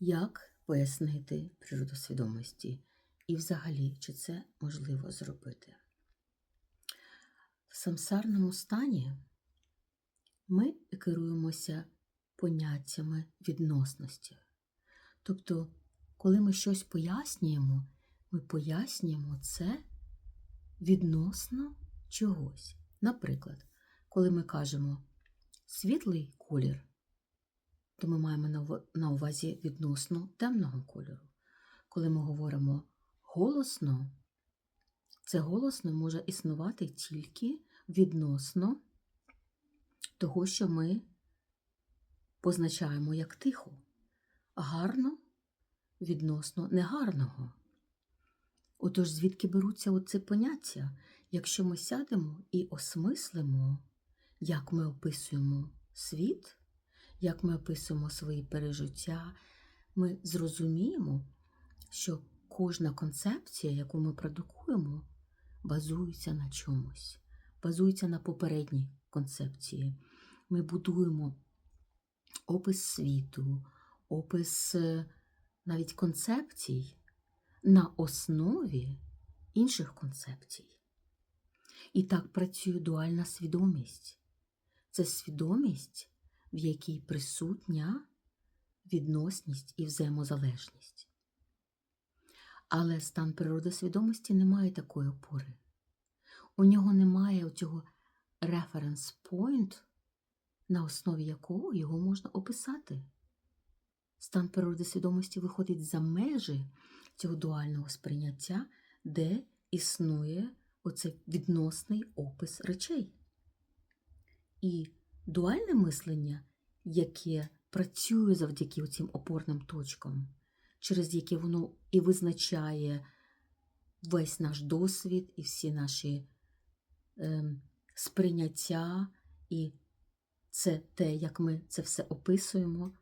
Як пояснити природу свідомості? І взагалі, чи це можливо зробити? В самсарному стані ми керуємося поняттями відносності. Тобто, коли ми щось пояснюємо, ми пояснюємо це відносно чогось. Наприклад, коли ми кажемо світлий колір, то ми маємо на увазі відносно темного кольору. Коли ми говоримо голосно, це голосно може існувати тільки відносно того, що ми позначаємо як тихо, гарно відносно негарного. Отож, звідки беруться оце поняття? Якщо ми сядемо і осмислимо, як ми описуємо світ, як ми описуємо свої пережиття, ми зрозуміємо, що кожна концепція, яку ми продукуємо, базується на чомусь, базується на попередній концепції. Ми будуємо опис світу, опис е, навіть концепцій на основі інших концепцій. І так працює дуальна свідомість. Це свідомість, в якій присутня відносність і взаємозалежність. Але стан природи свідомості не має такої опори. У нього немає цього point, на основі якого його можна описати. Стан природи свідомості виходить за межі цього дуального сприйняття, де існує оцей відносний опис речей. І дуальне мислення, яке працює завдяки цим опорним точкам, через яке воно і визначає весь наш досвід і всі наші е, сприйняття, і це те, як ми це все описуємо,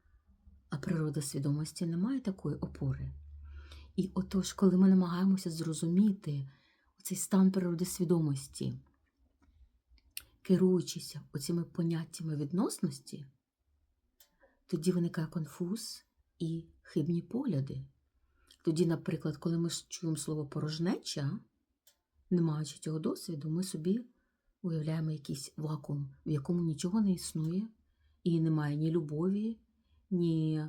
а природа свідомості не має такої опори. І отож, коли ми намагаємося зрозуміти цей стан природи свідомості, керуючися оціми поняттями відносності, тоді виникає конфуз і хибні погляди. Тоді, наприклад, коли ми чуємо слово порожнеча, не маючи цього досвіду, ми собі уявляємо якийсь вакуум, в якому нічого не існує, і немає ні любові, ні,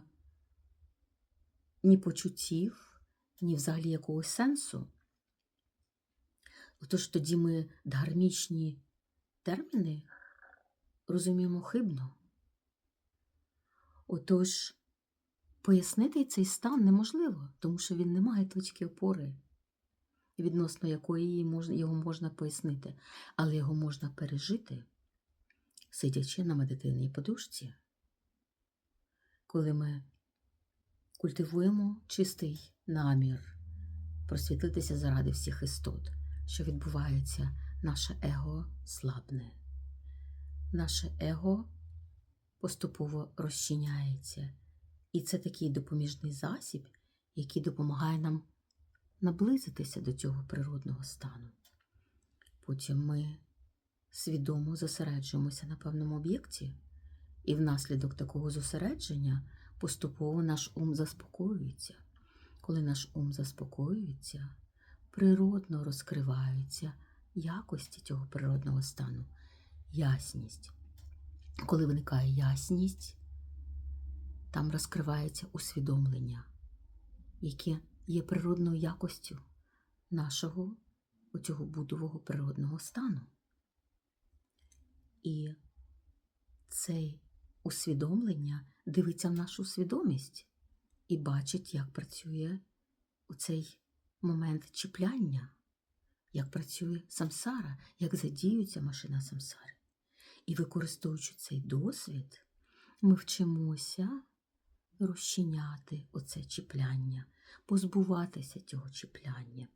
ні почуттів, ні взагалі якогось сенсу. Отож тоді ми дгармічні терміни розуміємо хибно. Отож, пояснити цей стан неможливо, тому що він не має точки опори, відносно якої його можна пояснити, але його можна пережити, сидячи на медитивній подушці. Коли ми культивуємо чистий намір просвітлитися заради всіх істот, що відбувається, наше его слабне. Наше его поступово розчиняється. І це такий допоміжний засіб, який допомагає нам наблизитися до цього природного стану. Потім ми свідомо зосереджуємося на певному об'єкті, і внаслідок такого зосередження поступово наш ум заспокоюється. Коли наш ум заспокоюється, природно розкриваються якості цього природного стану, ясність. Коли виникає ясність, там розкривається усвідомлення, яке є природною якостю нашого оцього будового природного стану. І це усвідомлення дивиться в нашу свідомість і бачить, як працює у цей момент чіпляння, як працює самсара, як задіюється машина самсари. І використовуючи цей досвід, ми вчимося розчиняти оце чіпляння, позбуватися цього чіпляння.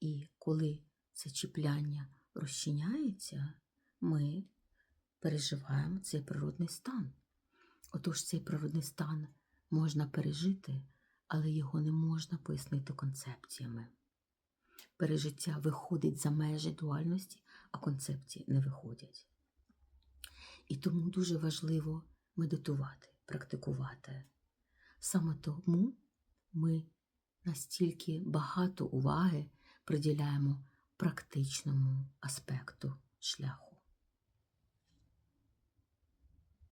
І коли це чіпляння розчиняється, ми переживаємо цей природний стан. Отож, цей природний стан можна пережити, але його не можна пояснити концепціями. Пережиття виходить за межі дуальності, а концепції не виходять. І тому дуже важливо медитувати, практикувати, Саме тому ми настільки багато уваги приділяємо практичному аспекту шляху.